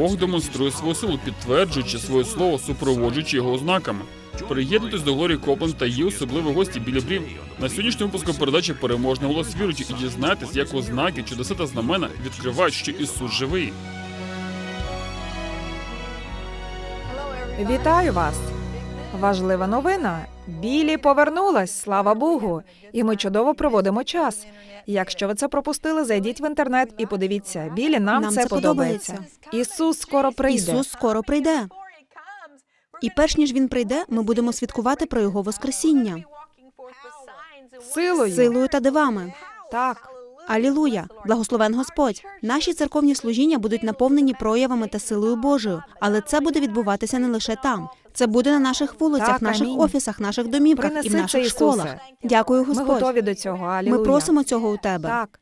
Бог демонструє свою силу, підтверджуючи своє слово, супроводжуючи його ознаками. Приєднуйтесь до Глорії Копленд та її особливі гості Білі Брім на сьогоднішньому випуску передачі Переможний голос віруючи і дізнайтесь, як ознаки, чудеса та знамена відкривають, що Ісус живий. Вітаю вас! Важлива новина. Білі повернулась, слава Богу, і ми чудово проводимо час. Якщо ви це пропустили, зайдіть в інтернет і подивіться. Білі нам, Нам це це подобається. Ісус скоро прийде. Ісус скоро прийде. І перш ніж він прийде, ми будемо святкувати про його воскресіння силою. силою та дивами. Так, Алілуя! Благословен Господь! Наші церковні служіння будуть наповнені проявами та силою Божою, але це буде відбуватися не лише там. Це буде на наших вулицях, Так, наших амінь. офісах, наших домівках і Принеси в це, наших Ісусе. школах. Дякую, ми Господь. готові до цього. Алілуя. Ми просимо цього у тебе. Так,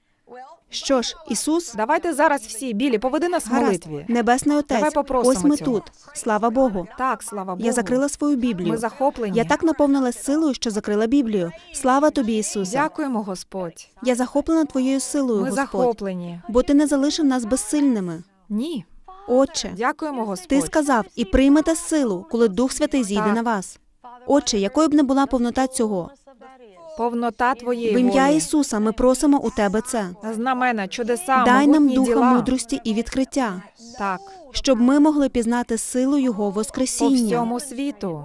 Що ж, Ісус, давайте зараз всі. Білі, поведи нас в гаразд, молитві. Небесний Давай Отець, попросимо ось ми цього. тут. Слава Богу. Так, слава Богу. Я закрила свою Біблію. Ми захоплені. Я так наповнилась силою, що закрила Біблію. Слава тобі, Ісусе. Дякуємо, Господь. Я захоплена твоєю силою, Ми Господь, захоплені. бо ти не залишив нас безсильними. Ні. Отче, Дякуємо, Господь. ти сказав і приймете силу, коли Дух Святий зійде Так. на вас. Отче, якою б не була повнота цього, Повнота твоєї в ім'я. Ісуса ми просимо у тебе це. Знамена, чудеса, Дай нам духа діла. мудрості і відкриття, Так, щоб ми могли пізнати силу Його по Воскресіння, всьому світу.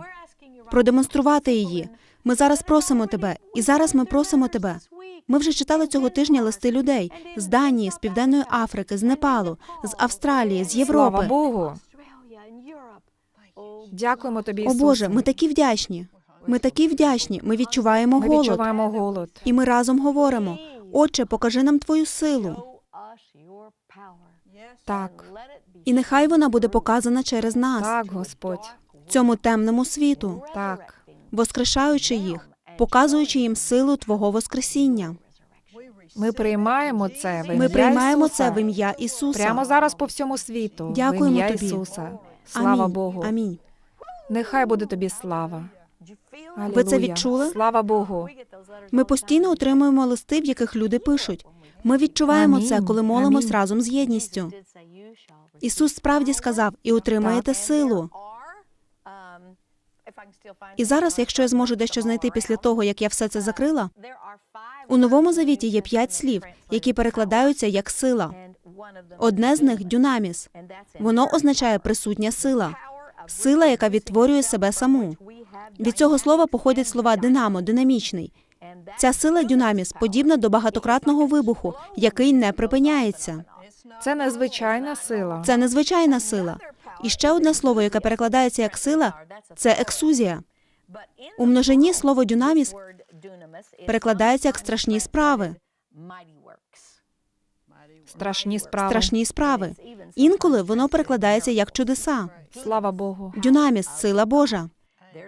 продемонструвати її. Ми зараз просимо тебе, і зараз ми просимо тебе. Ми вже читали цього тижня листи людей з Данії, з Південної Африки, з Непалу, з Австралії, з Слава Європи. Богу. Дякуємо тобі, О Боже, ми такі вдячні. Ми такі вдячні. Ми відчуваємо Ми голод. відчуваємо голод. І ми разом говоримо: Отче, покажи нам твою силу, Так, і нехай вона буде показана через нас, так, Господь. цьому темному світу, Так, воскрешаючи їх, показуючи їм силу Твого Воскресіння. ми приймаємо це в ім'я Ми приймаємо Ісуса. це в ім'я Ісуса. Прямо зараз по всьому світу. в Дякуємо ім'я тобі. Ісуса. Слава Амінь. Богу. Амінь. Нехай буде тобі слава. Ви це Алілуя. відчули? Слава Богу. Ми постійно отримуємо листи, в яких люди пишуть. Ми відчуваємо це, коли молимось Амінь. разом з єдністю. Ісус справді сказав: і отримаєте силу. І зараз, якщо я зможу дещо знайти після того, як я все це закрила, у новому завіті є п'ять слів, які перекладаються як сила. Одне з них дюнаміс. Воно означає присутня сила, сила, яка відтворює себе саму. Від цього слова походять слова динамо, динамічний. Ця сила дюнаміс подібна до багатократного вибуху, який не припиняється. Це незвичайна сила. Це незвичайна сила. І ще одне слово, яке перекладається як сила, це ексузія. У множині слово дюнаміс перекладається як страшні справи. Страшні справи. Страшні справи. Інколи воно перекладається як чудеса. Слава Богу. Дюнаміс сила Божа.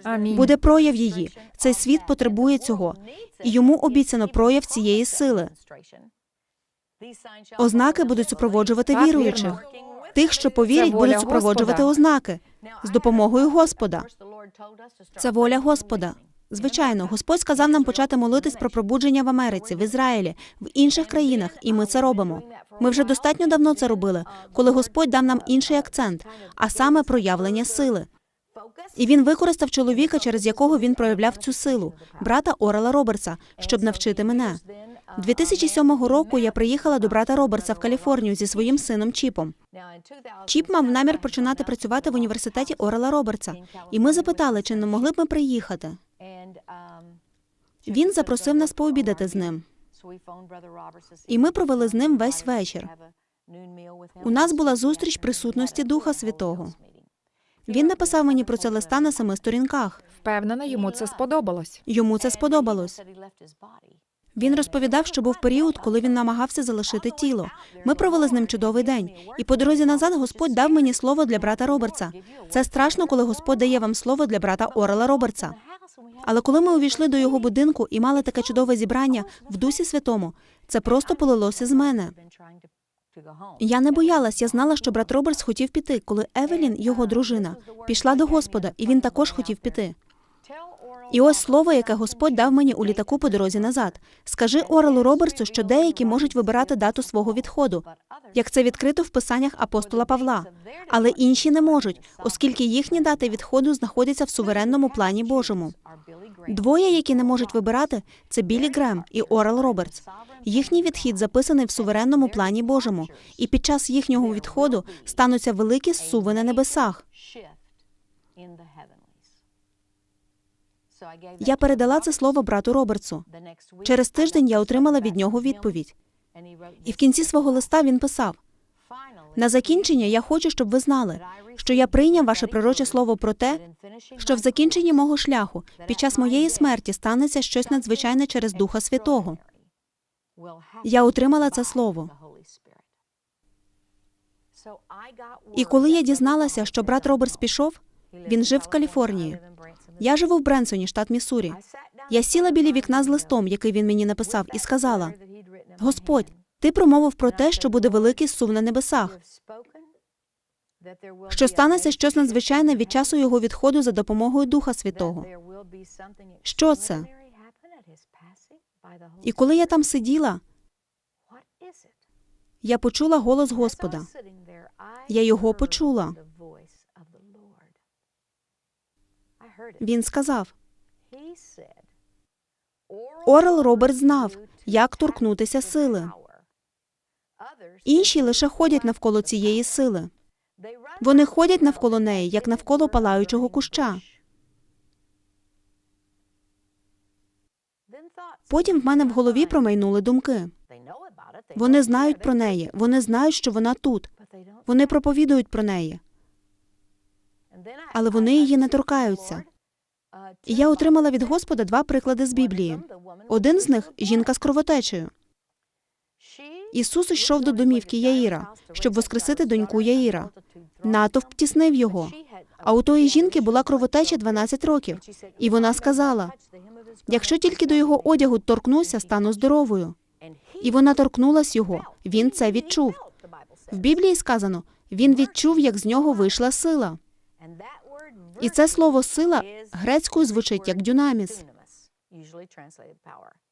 Амінь. Буде прояв її. Цей світ потребує цього, і йому обіцяно прояв цієї сили. Ознаки будуть супроводжувати віруючих. Тих, що повірять, будуть супроводжувати ознаки з допомогою Господа. Це воля Господа. Звичайно, Господь сказав нам почати молитись про пробудження в Америці, в Ізраїлі, в інших країнах, і ми це робимо. Ми вже достатньо давно це робили, коли Господь дав нам інший акцент, а саме проявлення сили. І він використав чоловіка, через якого він проявляв цю силу, брата Орела Робертса, щоб навчити мене. 2007 року я приїхала до брата Робертса в Каліфорнію зі своїм сином Чіпом. Чіп мав намір починати працювати в університеті Орела Робертса, і ми запитали, чи не могли б ми приїхати. Він запросив нас пообідати з ним. І ми провели з ним весь вечір. У нас була зустріч присутності Духа Святого. Він написав мені про це листа на семи сторінках. Впевнена, йому це сподобалось. Йому це сподобалось. Він розповідав, що був період, коли він намагався залишити тіло. Ми провели з ним чудовий день. І по дорозі назад Господь дав мені слово для брата Робертса. Це страшно, коли Господь дає вам слово для брата Орела Робертса. Але коли ми увійшли до його будинку і мали таке чудове зібрання в Дусі Святому, це просто полилося з мене. Я не боялась, я знала, що брат Робертс хотів піти, коли Евелін, його дружина, пішла до Господа, і він також хотів піти. І ось слово, яке Господь дав мені у літаку по дорозі назад. Скажи Орелу Робертсу, що деякі можуть вибирати дату свого відходу, як це відкрито в писаннях апостола Павла, але інші не можуть, оскільки їхні дати відходу знаходяться в суверенному плані Божому. Двоє, які не можуть вибирати, це Білі Грем і Орел Робертс. Їхній відхід записаний в суверенному плані Божому, і під час їхнього відходу стануться великі суви на небесах. Я передала це слово брату Робертсу. Через тиждень я отримала від нього відповідь. І в кінці свого листа він писав: на закінчення я хочу, щоб ви знали, що я прийняв ваше пророче слово про те, що в закінченні мого шляху під час моєї смерті станеться щось надзвичайне через Духа Святого. Я отримала це слово. І коли я дізналася, що брат Робертс пішов, він жив в Каліфорнії. Я живу в Бренсоні, штат Міссурі. Я сіла біля вікна з листом, який він мені написав, і сказала: Господь, ти промовив про те, що буде великий сув на небесах, що станеться щось надзвичайне від часу його відходу за допомогою Духа Святого. Що це? І коли я там сиділа, я почула голос Господа. Я його почула. Він сказав: Орел Роберт знав, як торкнутися сили. Інші лише ходять навколо цієї сили. Вони ходять навколо неї, як навколо палаючого куща. Потім в мене в голові промайнули думки. Вони знають про неї, вони знають, що вона тут. Вони проповідують про неї, але вони її не торкаються. Я отримала від Господа два приклади з Біблії. Один з них жінка з кровотечею. Ісус йшов до домівки Яїра, щоб воскресити доньку Яїра. Натовп тіснив його. А у тої жінки була кровотеча 12 років, і вона сказала: якщо тільки до його одягу торкнуся, стану здоровою. І вона торкнулась його. Він це відчув. В Біблії сказано: він відчув, як з нього вийшла сила. І це слово сила грецькою звучить як дюнаміс.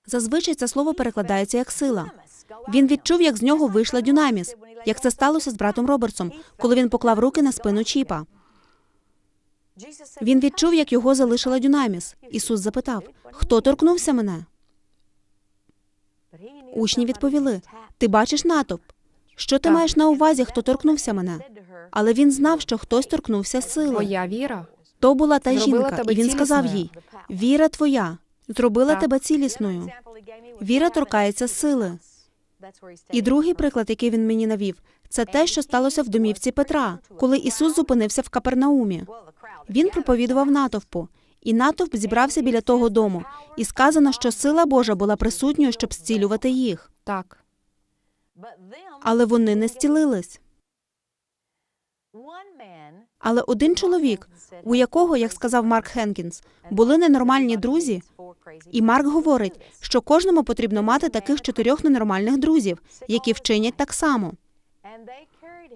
Зазвичай це слово перекладається як сила. Він відчув, як з нього вийшла дюнаміс, як це сталося з братом Робертсом, коли він поклав руки на спину Чіпа. Він відчув, як його залишила дюнаміс. Ісус запитав: Хто торкнувся мене? Учні відповіли: Ти бачиш натовп. Що ти маєш на увазі, хто торкнувся мене? Але він знав, що хтось торкнувся сили. Твоя віра. То була та жінка, і він сказав їй: Віра твоя зробила тебе цілісною. Віра торкається сили. І другий приклад, який він мені навів, це те, що сталося в домівці Петра, коли Ісус зупинився в Капернаумі. Він проповідував натовпу, і натовп зібрався біля того дому. І сказано, що сила Божа була присутньою, щоб зцілювати їх. Так. Але вони не зцілились. Але один чоловік, у якого, як сказав Марк Хенкінс, були ненормальні друзі, і Марк говорить, що кожному потрібно мати таких чотирьох ненормальних друзів, які вчинять так само.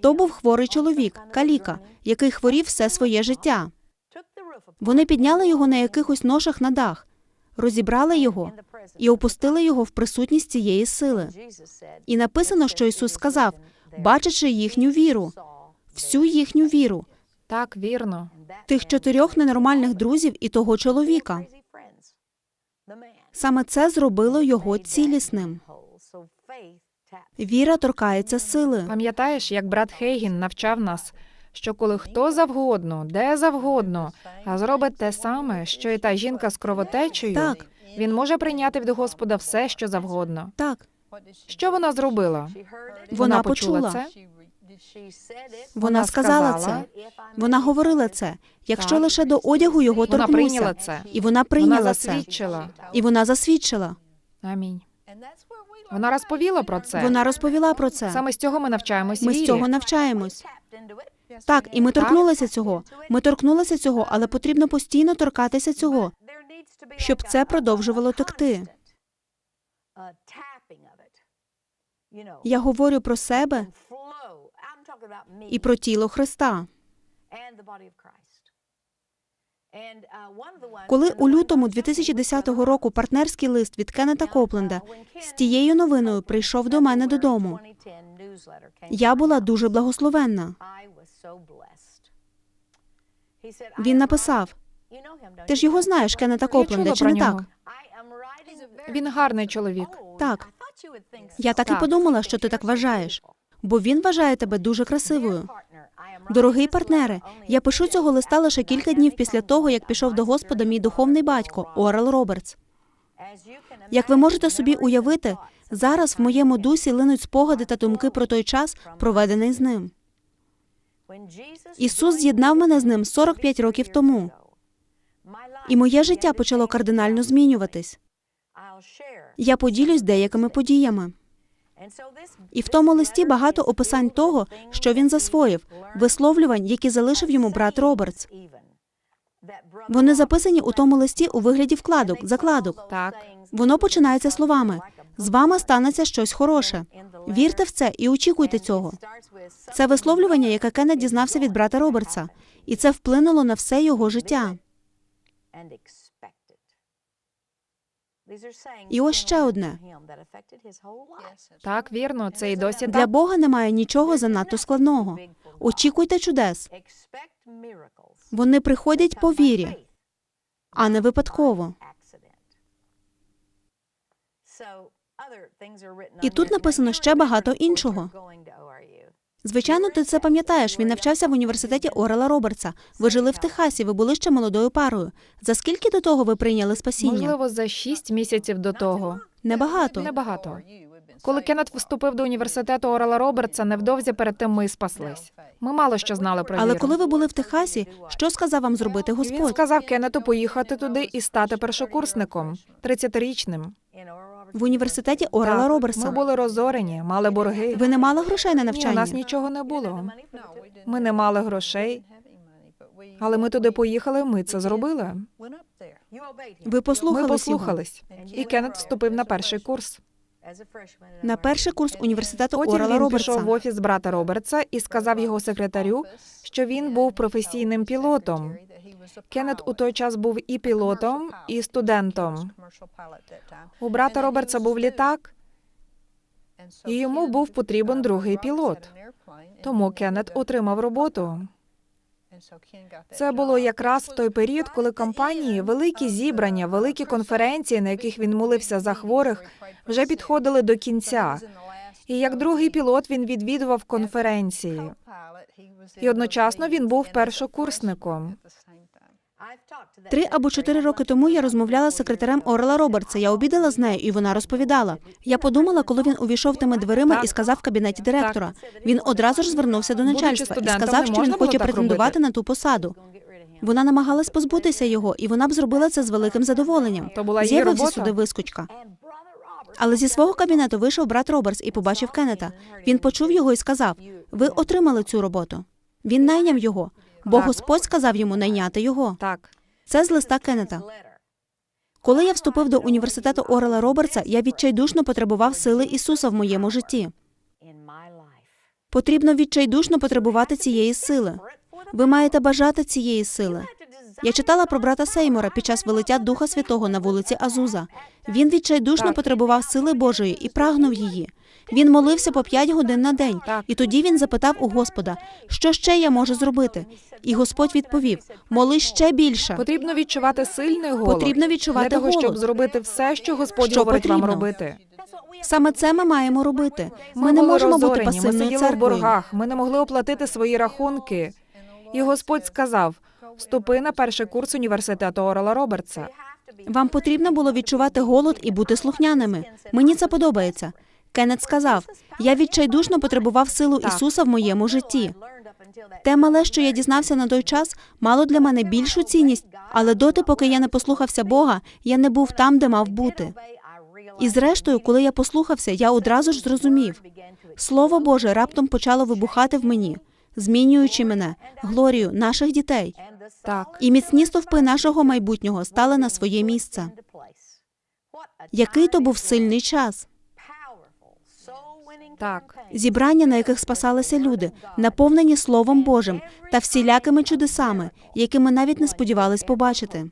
То був хворий чоловік, каліка, який хворів все своє життя. Вони підняли його на якихось ношах на дах, розібрали його і опустили його в присутність цієї сили. І написано, що Ісус сказав, бачачи їхню віру, всю їхню віру, Так, вірно. тих чотирьох ненормальних друзів і того чоловіка. Саме це зробило його цілісним. Віра торкається сили. Пам'ятаєш, як брат Хейгін навчав нас, що коли хто завгодно, де завгодно, а зробить те саме, що і та жінка з кровотечею, Так. він може прийняти від Господа все, що завгодно. Так, Що вона зробила? вона почула почула. це? Вона сказала це. Вона говорила це. Якщо Так. лише до одягу його Вона прийняла це. І вона Вона прийняла це. І вона засвідчила. Амінь. Вона розповіла про це. Вона розповіла про це. Саме з цього ми навчаємось Ми вірі. з цього навчаємось. Так, і ми торкнулися цього. Ми торкнулися цього, але потрібно постійно торкатися цього, щоб це продовжувало текти. Я говорю про себе і про тіло Христа. Коли у лютому 2010 року партнерський лист від Кеннета Копленда з тією новиною прийшов до мене додому, я була дуже благословенна. Він написав: Ти ж його знаєш, Кеннета Копленда, чи не нього. так? Він гарний чоловік. Так. Я так і подумала, що ти так вважаєш, бо він вважає тебе дуже красивою. Дорогий партнере, я пишу цього листа лише кілька днів після того, як пішов до Господа мій духовний батько Орел Робертс. Як ви можете собі уявити, зараз в моєму дусі линуть спогади та думки про той час, проведений з ним. Ісус з'єднав мене з ним 45 років тому, і моє життя почало кардинально змінюватись. Я поділюсь деякими подіями. І в тому листі багато описань того, що він засвоїв, висловлювань, які залишив йому брат Робертс. Вони записані у тому листі у вигляді вкладок, закладок. Так. Воно починається словами: з вами станеться щось хороше. Вірте в це і очікуйте цього. Це висловлювання, яке Кеннет дізнався від брата Робертса, і це вплинуло на все його життя. І ось ще одне. Так, вірно, це і досі Для. Бога немає нічого занадто складного. Очікуйте чудес. Вони приходять по вірі, а не випадково. І тут написано ще багато іншого. Звичайно, ти це пам'ятаєш. Він навчався в університеті Орела Робертса. Ви жили в Техасі, ви були ще молодою парою. За скільки до того ви прийняли спасіння? Можливо, за шість місяців до того. Небагато. Небагато. Коли Кеннет вступив до університету Орела Робертса, невдовзі перед тим ми спаслись. Ми мало що знали про Але коли ви були в Техасі, що сказав вам зробити Він сказав Кеннету поїхати туди і стати першокурсником, 30-річним. В університеті Орела Так, Робертса. Ми були розорені, мали борги. Ви не мали грошей на Ні, у нас нічого не було. Ми не мали грошей, але ми туди поїхали, ми це зробили. Ви послухались Ми послухались. І Кеннет вступив на перший курс. На перший курс університету Потім Орела він пішов в офіс брата Робертса і сказав його секретарю, що він був професійним пілотом. Кеннет у той час був і пілотом, і студентом. У брата Робертса був літак, і йому був потрібен другий пілот. Тому Кеннет отримав роботу. Це було якраз в той період, коли компанії, великі зібрання, великі конференції, на яких він молився за хворих, вже підходили до кінця. І як другий пілот він відвідував конференції. І одночасно він був першокурсником. Три або чотири роки тому я розмовляла з секретарем Орела Робертса. Я обідала з нею, і вона розповідала. Я подумала, коли він увійшов тими дверима і сказав в кабінеті директора. Він одразу ж звернувся до начальства і сказав, що він хоче претендувати на ту посаду. Вона намагалась позбутися його, і вона б зробила це з великим задоволенням. З'явився сюди вискочка. Але зі свого кабінету вийшов брат Робертс і побачив Кеннета. Він почув його і сказав: Ви отримали цю роботу. Він найняв його, бо Господь сказав йому найняти його. Так, Це з листа Кеннета. Коли я вступив до університету Орела Робертса, я відчайдушно потребував сили Ісуса в моєму житті. Потрібно відчайдушно потребувати цієї сили. Ви маєте бажати цієї сили. Я читала про брата Сеймора під час вилиття Духа Святого на вулиці Азуза. Він відчайдушно потребував сили Божої і прагнув її. Він молився по п'ять годин на день, і тоді він запитав у Господа, що ще я можу зробити. І Господь відповів: моли ще більше. потрібно відчувати сильний голод. Потрібно відчувати для того, щоб зробити все, що Господь Що говорить вам робити. Саме це ми маємо робити. Ми, Ми, не можемо бути розорені, ми пасивною сиділи в боргах, ми не могли оплатити свої рахунки. І Господь сказав: вступи на перший курс університету Орела Робертса. Вам потрібно було відчувати голод і бути слухняними. Мені це подобається. Кеннет сказав: я відчайдушно потребував силу Ісуса в моєму житті. Те мале, що я дізнався на той час, мало для мене більшу цінність, але доти, поки я не послухався Бога, я не був там, де мав бути. І зрештою, коли я послухався, я одразу ж зрозумів. Слово Боже раптом почало вибухати в мені, змінюючи мене, глорію наших дітей. Так. І міцні стовпи нашого майбутнього стали на своє місце. Який то був сильний час. Так, Зібрання, на яких спасалися люди, наповнені Словом Божим та всілякими чудесами, які ми навіть не сподівались побачити.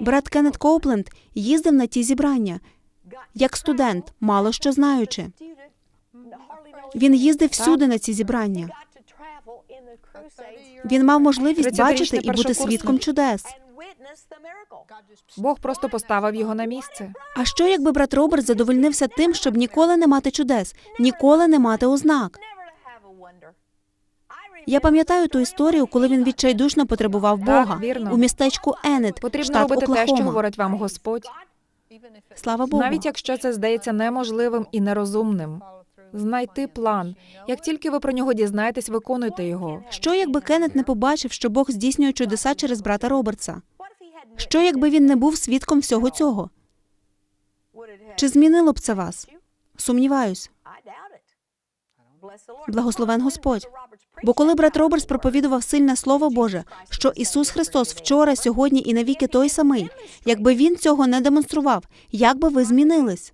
Брат Кеннет Коупленд їздив на ті зібрання як студент, мало що знаючи. Він їздив всюди на ці зібрання. Він мав можливість бачити і бути свідком чудес. Бог просто поставив його на місце. А що, якби брат Роберт задовольнився тим, щоб ніколи не мати чудес, ніколи не мати ознак? Я пам'ятаю ту історію, коли він відчайдушно потребував Бога вірно. у містечку Енет, Потрібно штат робити те, що говорить вам Господь, Слава Богу. навіть якщо це здається неможливим і нерозумним. Знайти план. Як тільки ви про нього дізнаєтесь, виконуйте його. Що якби Кеннет не побачив, що Бог здійснює чудеса через брата Робертса? Що якби він не був свідком всього цього? Чи змінило б це вас? Сумніваюсь. Благословен Господь. Бо коли брат Робертс проповідував сильне слово Боже, що Ісус Христос вчора, сьогодні і навіки той самий, якби він цього не демонстрував, як би ви змінились?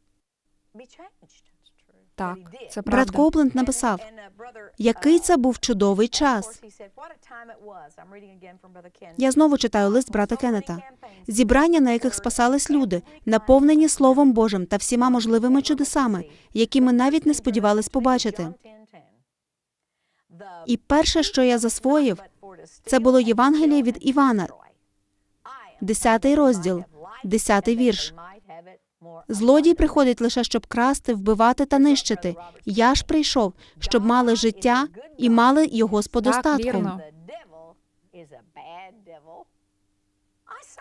Так, це Брат правда. Коупленд написав, який це був чудовий час. Я знову читаю лист брата Кеннета. Зібрання, на яких спасались люди, наповнені Словом Божим та всіма можливими чудесами, які ми навіть не сподівались побачити. І перше, що я засвоїв, це було Євангеліє від Івана, 10 розділ, 10 вірш. Злодій приходить лише, щоб красти, вбивати та нищити. Я ж прийшов, щоб мали життя і мали його з подостатком.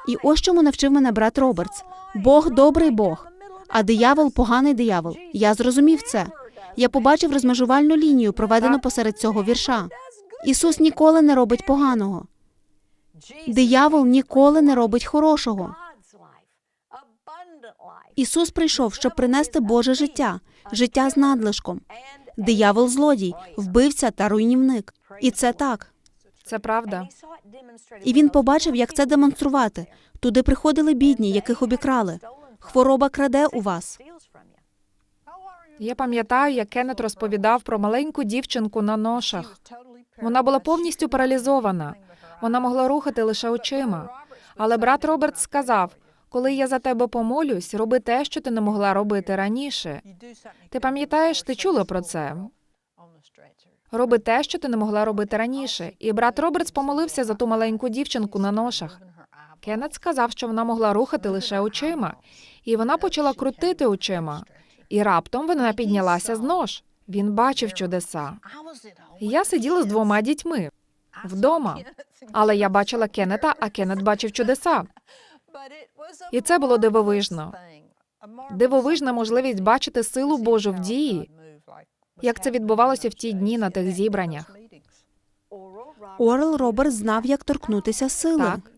І ось чому навчив мене брат Робертс. Бог добрий Бог, а диявол поганий диявол. Я зрозумів це. Я побачив розмежувальну лінію, проведену посеред цього вірша. Ісус ніколи не робить поганого. Диявол ніколи не робить хорошого. Ісус прийшов, щоб принести Боже життя, життя з надлишком. Диявол злодій, вбивця та руйнівник. І це так. Це правда. І він побачив, як це демонструвати. Туди приходили бідні, яких обікрали. Хвороба краде у вас. Я пам'ятаю, як Кеннет розповідав про маленьку дівчинку на ношах. Вона була повністю паралізована. Вона могла рухати лише очима. Але брат Роберт сказав: коли я за тебе помолюсь, роби те, що ти не могла робити раніше. Ти пам'ятаєш, ти чула про це? Роби те, що ти не могла робити раніше. І брат Робертс помолився за ту маленьку дівчинку на ношах. Кеннет сказав, що вона могла рухати лише очима, і вона почала крутити очима. І раптом вона піднялася з нож. Він бачив чудеса. Я сиділа з двома дітьми вдома, але я бачила Кеннета, а Кеннет бачив чудеса. І це було дивовижно. Дивовижна можливість бачити силу Божу в дії, як це відбувалося в ті дні на тих зібраннях. Орел Роберт знав, як торкнутися сили. Так.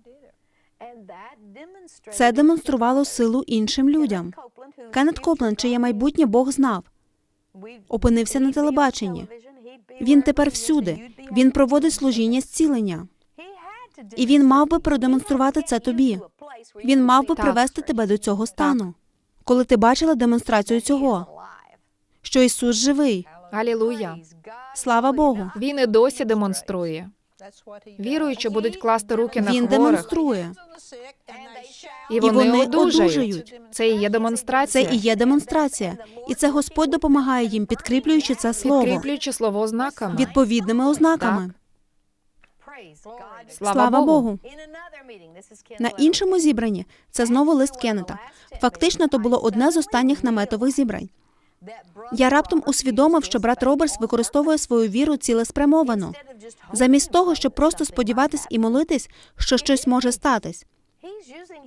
Це демонструвало силу іншим людям. Кеннет Копленд, чиє майбутнє Бог знав. опинився на телебаченні. Він тепер всюди. Він проводить служіння зцілення. І він мав би продемонструвати це тобі. Він мав би привести тебе до цього стану. Коли ти бачила демонстрацію цього, що Ісус живий. Алілуя. Слава Богу. Він і досі демонструє. Віруючи, будуть класти руки на Він хворих, демонструє. і вони, вони одужають. одужають. Це і є Це і є демонстрація. І це Господь допомагає їм, підкріплюючи це слово Підкріплюючи слово ознаками. відповідними ознаками. Слава, Слава Богу. На іншому зібранні це знову лист Кеннета. Фактично, то було одне з останніх наметових зібрань. Я раптом усвідомив, що брат Робертс використовує свою віру цілеспрямовано, замість того, щоб просто сподіватись і молитись, що щось може статись.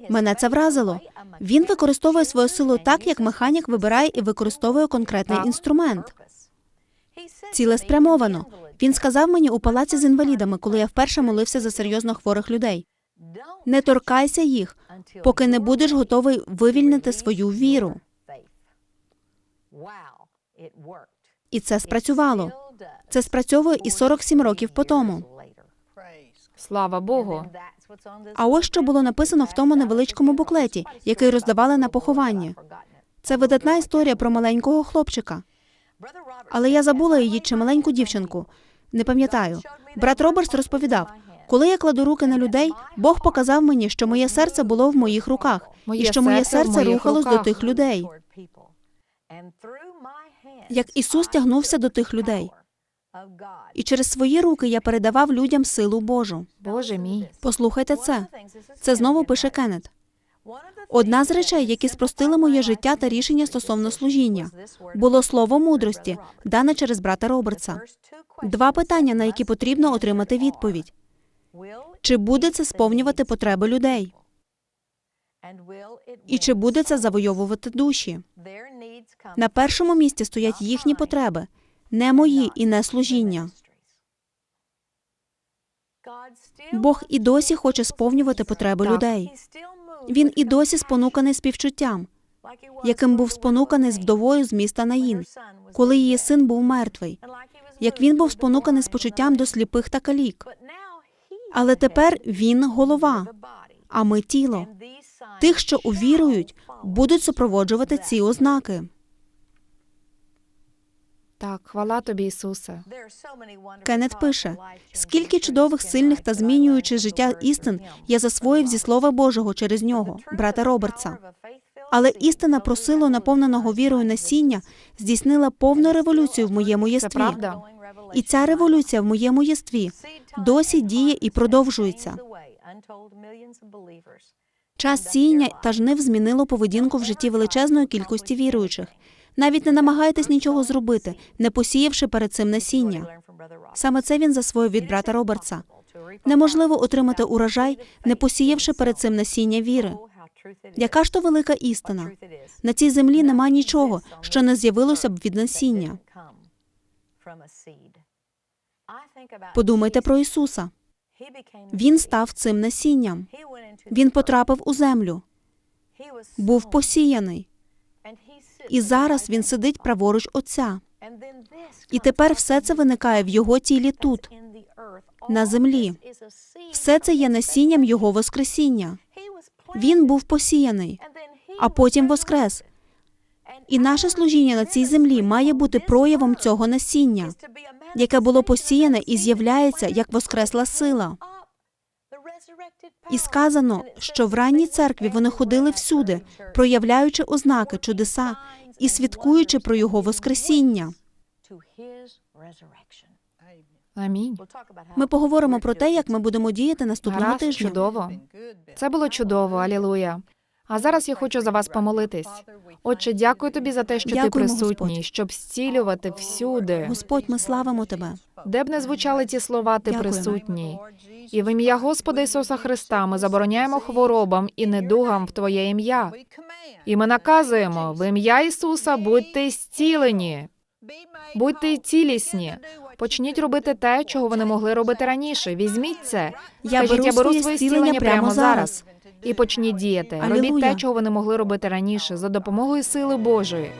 Мене це вразило. Він використовує свою силу так, як механік вибирає і використовує конкретний інструмент. Цілеспрямовано. Він сказав мені у палаці з інвалідами, коли я вперше молився за серйозно хворих людей. Не торкайся їх, поки не будеш готовий вивільнити свою віру. І це спрацювало. Це спрацьовує і 47 років по тому. Слава Богу. А ось що було написано в тому невеличкому буклеті, який роздавали на поховання. Це видатна історія про маленького хлопчика. Але я забула її чи маленьку дівчинку. Не пам'ятаю. Брат Робертс розповідав, коли я кладу руки на людей, Бог показав мені, що моє серце було в моїх руках, Моє і що моє серце рухалось до тих людей. Як Ісус тягнувся до тих людей. І через свої руки я передавав людям силу Божу. Боже мій. Послухайте це. Це знову пише Кеннет. Одна з речей, які спростили моє життя та рішення стосовно служіння, було слово мудрості, дане через брата Робертса. Два питання, на які потрібно отримати відповідь: чи буде це сповнювати потреби людей, і чи буде це завойовувати душі? На першому місці стоять їхні потреби, не мої і не служіння. Бог і досі хоче сповнювати потреби людей. Він і досі спонуканий співчуттям, яким був спонуканий з вдовою з міста Наїн, коли її син був мертвий, як він був спонуканий з почуттям до сліпих та калік. Але тепер він голова, а ми тіло. Тих, що увірують, будуть супроводжувати ці ознаки. Так, хвала тобі, Ісусе. Кеннет пише: скільки чудових, сильних та змінюючих життя істин я засвоїв зі слова Божого через нього, брата Робертса. Але істина про силу наповненого вірою насіння здійснила повну революцію в моєму Це єстві. правда. І ця революція в моєму єстві досі діє і продовжується. Час сіяння та жнив змінило поведінку в житті величезної кількості віруючих. Навіть не намагайтесь нічого зробити, не посіявши перед цим насіння. Саме це він засвоїв від брата Робертса. Неможливо отримати урожай, не посіявши перед цим насіння віри. Яка ж то велика істина? На цій землі нема нічого, що не з'явилося б від насіння. Подумайте про Ісуса. Він став цим насінням. Він потрапив у землю, був посіяний, і зараз він сидить праворуч Отця. І тепер все це виникає в його тілі тут, на землі. Все це є насінням його воскресіння. Він був посіяний, а потім воскрес. І наше служіння на цій землі має бути проявом цього насіння, яке було посіяне і з'являється як воскресла сила. І сказано, що в ранній церкві вони ходили всюди, проявляючи ознаки, чудеса і свідкуючи про його воскресіння. Амінь. Ми поговоримо про те, як ми будемо діяти наступного Гаразд, тижня. чудово. Це було чудово, алілуя. А зараз я хочу за вас помолитись. Отче, дякую тобі за те, що ти присутній, Господь. щоб зцілювати всюди. Господь, ми славимо тебе. Де б не звучали ці слова, ти Дякуємо. присутній. І в ім'я Господа Ісуса Христа ми забороняємо хворобам і недугам в Твоє ім'я. І ми наказуємо в ім'я Ісуса будьте зцілені, будьте цілісні. Почніть робити те, чого ви не могли робити раніше. Візьміть це. Я Скажіть, беру я беру своє зцілення прямо зараз. І почніть діяти. Алілуя. Робіть те, чого ви не могли робити раніше, за допомогою сили Божої.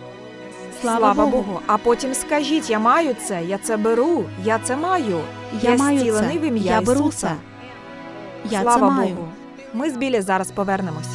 Слава Богу. А потім скажіть: я маю це, я це беру, я це маю. Я, Я маю це. в ім'я Я беру це. Я Слава це маю. Богу. Ми з Білі зараз повернемось.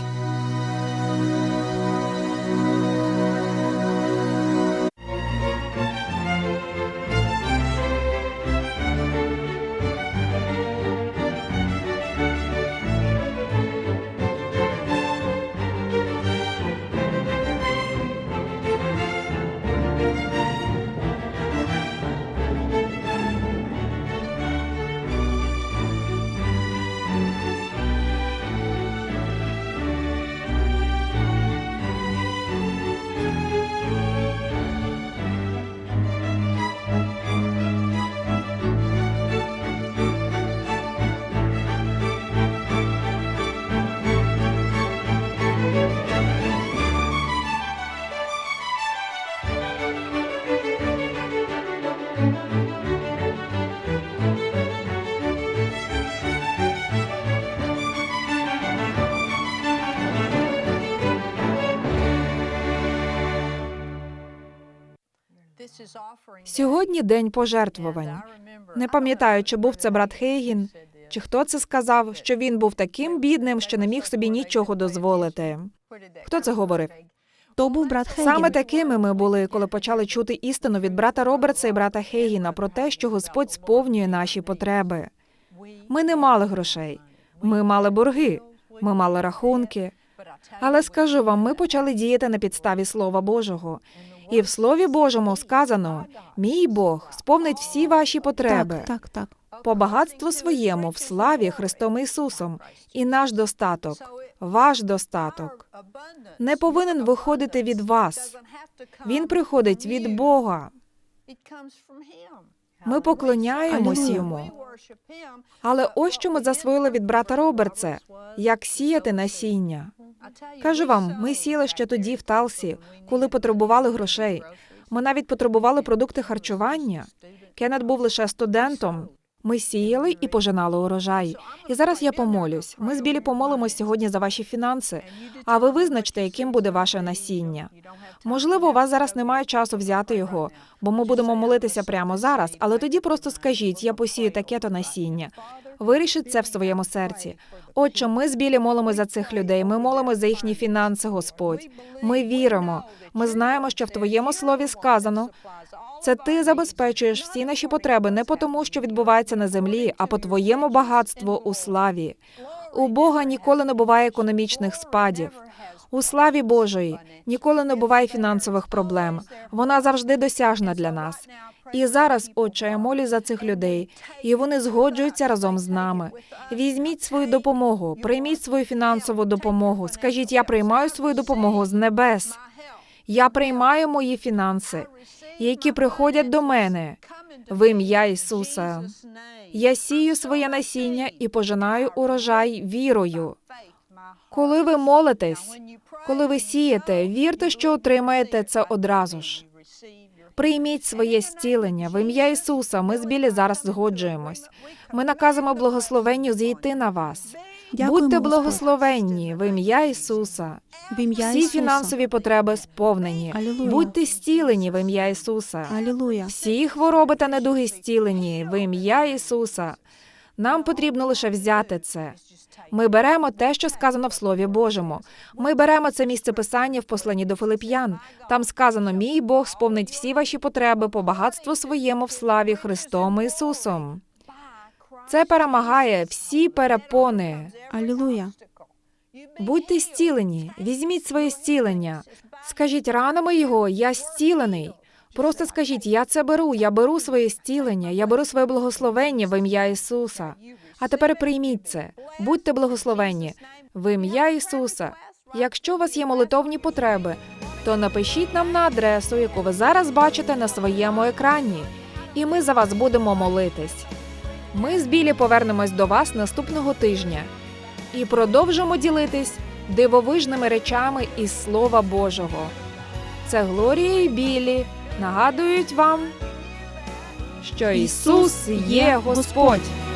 Сьогодні день пожертвувань. Не пам'ятаю, чи був це брат Хейгін, чи хто це сказав, що він був таким бідним, що не міг собі нічого дозволити. Хто це говорив? Хто був брат Хейген? Саме такими ми були, коли почали чути істину від брата Робертса і брата Хейгіна про те, що Господь сповнює наші потреби. Ми не мали грошей, ми мали борги, ми мали рахунки. Але скажу вам, ми почали діяти на підставі Слова Божого. І в Слові Божому сказано: мій Бог сповнить всі ваші потреби Так, так, так. по багатству своєму в славі Христом Ісусом. І наш достаток, ваш достаток, не повинен виходити від вас. Він приходить від Бога. Ми поклоняємось йому. Але ось що ми засвоїли від брата Робертса: як сіяти насіння. Кажу вам, ми сіли ще тоді в Талсі, коли потребували грошей. Ми навіть потребували продукти харчування. Кеннет був лише студентом. Ми сіяли і пожинали урожай. І зараз я помолюсь. Ми з Білі помолимось сьогодні за ваші фінанси. А ви визначте, яким буде ваше насіння. Можливо, у вас зараз немає часу взяти його, бо ми будемо молитися прямо зараз. Але тоді просто скажіть: я посію таке-то насіння. Вирішіть це в своєму серці. Отче, ми з білі молимо за цих людей. Ми молимо за їхні фінанси, Господь. Ми віримо. Ми знаємо, що в твоєму слові сказано. Це ти забезпечуєш всі наші потреби не по тому, що відбувається на землі, а по твоєму багатству у славі. У Бога ніколи не буває економічних спадів. У славі Божої ніколи не буває фінансових проблем. Вона завжди досяжна для нас. І зараз, Отче, я молю за цих людей, і вони згоджуються разом з нами. Візьміть свою допомогу, прийміть свою фінансову допомогу. Скажіть, я приймаю свою допомогу з небес. Я приймаю мої фінанси, які приходять до мене в ім'я Ісуса. Я сію своє насіння і пожинаю урожай вірою. Коли ви молитесь, коли ви сієте, вірте, що отримаєте це одразу ж. Прийміть своє зцілення в ім'я Ісуса. Ми з білі зараз згоджуємось. Ми наказуємо благословенню зійти на вас. Дякуємо, Будьте благословенні в ім'я Ісуса. В ім'я Всі Ісуса. фінансові потреби сповнені. Алілуя. Будьте зцілені в ім'я Ісуса. Алілуя. Всі хвороби та недуги зцілені в ім'я Ісуса. Нам потрібно лише взяти це. Ми беремо те, що сказано в Слові Божому. Ми беремо це місце писання в посланні до Филип'ян. Там сказано: Мій Бог сповнить всі ваші потреби по багатству своєму в славі Христом Ісусом. Це перемагає всі перепони. Алілуя. Будьте зцілені, візьміть своє зцілення. Скажіть ранами його, я зцілений. Просто скажіть, я це беру, я беру своє зцілення, я беру своє благословення в ім'я Ісуса. А тепер прийміть це. Будьте благословенні в ім'я Ісуса. Якщо у вас є молитовні потреби, то напишіть нам на адресу, яку ви зараз бачите на своєму екрані, і ми за вас будемо молитись. Ми з Білі повернемось до вас наступного тижня і продовжимо ділитись дивовижними речами із Слова Божого. Це Глорія і Білі нагадують вам, що Ісус є Господь.